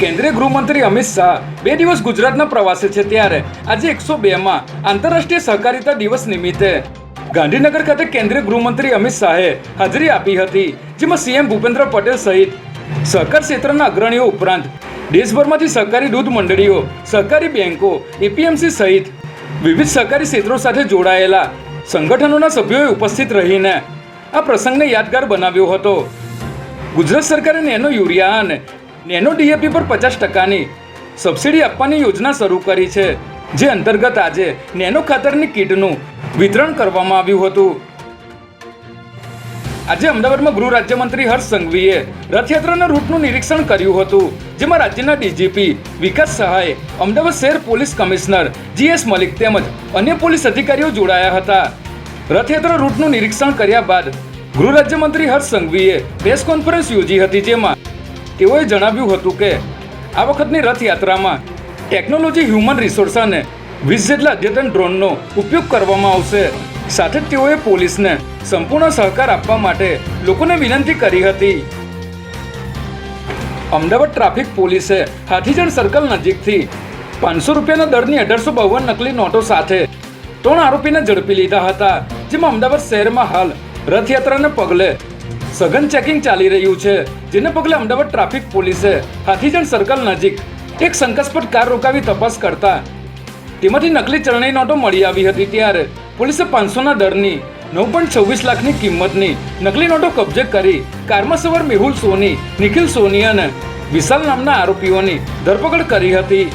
કેન્દ્રીય ગૃહમંત્રી અમિત શાહ બે દિવસ ગુજરાતના પ્રવાસે છે ત્યારે. આજે એકસો બેમાં આંતરરાષ્ટ્રીય સહકારિતા દિવસ નિમિત્તે ગાંધીનગર ખાતે કેન્દ્રીય ગૃહમંત્રી અમિત શાહે હાજરી આપી હતી, જેમાં સીએમ ભૂપેન્દ્ર પટેલ સહિત સહકાર ક્ષેત્રના અગ્રણીઓ ઉપરાંત દેશભરમાંથી સહકારી દૂધ મંડળીઓ, સહકારી બેન્કો એપીએમસી સહિત વિવિધ સહકારી ક્ષેત્રો સાથે જોડાયેલા સંગઠનોના સભ્યોએ ઉપસ્થિત રહીને આ પ્રસંગને યાદગાર બનાવ્યો હતો. ગુજરાત સરકારે નેનો યુરિયા અને નેનો ડીએપી પર પચાસ ટકાની સબસિડી આપવાની યોજના શરૂ કરી છે, જે અંતર્ગત આજે નેનો ખાતરની કીટનું વિતરણ કરવામાં આવ્યું હતું. આજે અમદાવાદમાં ગૃહ રાજ્યમંત્રી હર્ષ સંઘવીએ રથયાત્રાના રૂટનું નિરીક્ષણ કર્યું હતું, જેમાં રાજ્યના ડીજીપી વિકાસ સહાય, અમદાવાદ શહેર પોલીસ કમિશનર જીએસ મલિક તેમજ અન્ય પોલીસ અધિકારીઓ જોડાયા હતા. રથયાત્રા રૂટનું નિરીક્ષણ કર્યા બાદ ગૃહ રાજ્યમંત્રી હર્ષ સંઘવીએ પ્રેસ કોન્ફરન્સ યોજી હતી, જેમાં તેઓએ જણાવ્યું હતું કે, આ વખતની રથયાત્રામાં ટેકનોલોજી હ્યુમન રિસોર્સ અને વીસ જેટલા અદ્યતન ડ્રોનનો ઉપયોગ કરવામાં આવશે. સાથે જ તેઓએ પોલીસને સંપૂર્ણ સહકાર આપવા માટે લોકોને વિનંતી કરી હતી. અમદાવાદ ટ્રાફિક પોલીસે હાથીજણ સર્કલ નજીકથી પાંચસો રૂપિયાના દરની અઢારસો બાવન નકલી નોટો સાથે ત્રણ આરોપીને ઝડપી લીધા હતા, જેમાં અમદાવાદ શહેરમાં હાલ રથયાત્રાને પગલે સઘન ચેકિંગ ચાલી રહ્યું છે, જેને પગલે અમદાવાદ ટ્રાફિક પોલીસે હાથીજણ સર્કલ નજીક એક શંકાસ્પદ કાર રોકાવી તપાસ કરતા તેમાંથી નકલી ચરણી નોટો મળી આવી હતી ત્યારે પોલીસે પાંચસોના દરની નવ પોઈન્ટ છવ્વીસ લાખની કિંમતની નકલી નોટો કબજે કરી કારમાં સવાર મેહુલ સોની, નિખિલ સોની અને વિશાલ નામના આરોપીઓની ધરપકડ કરી હતી.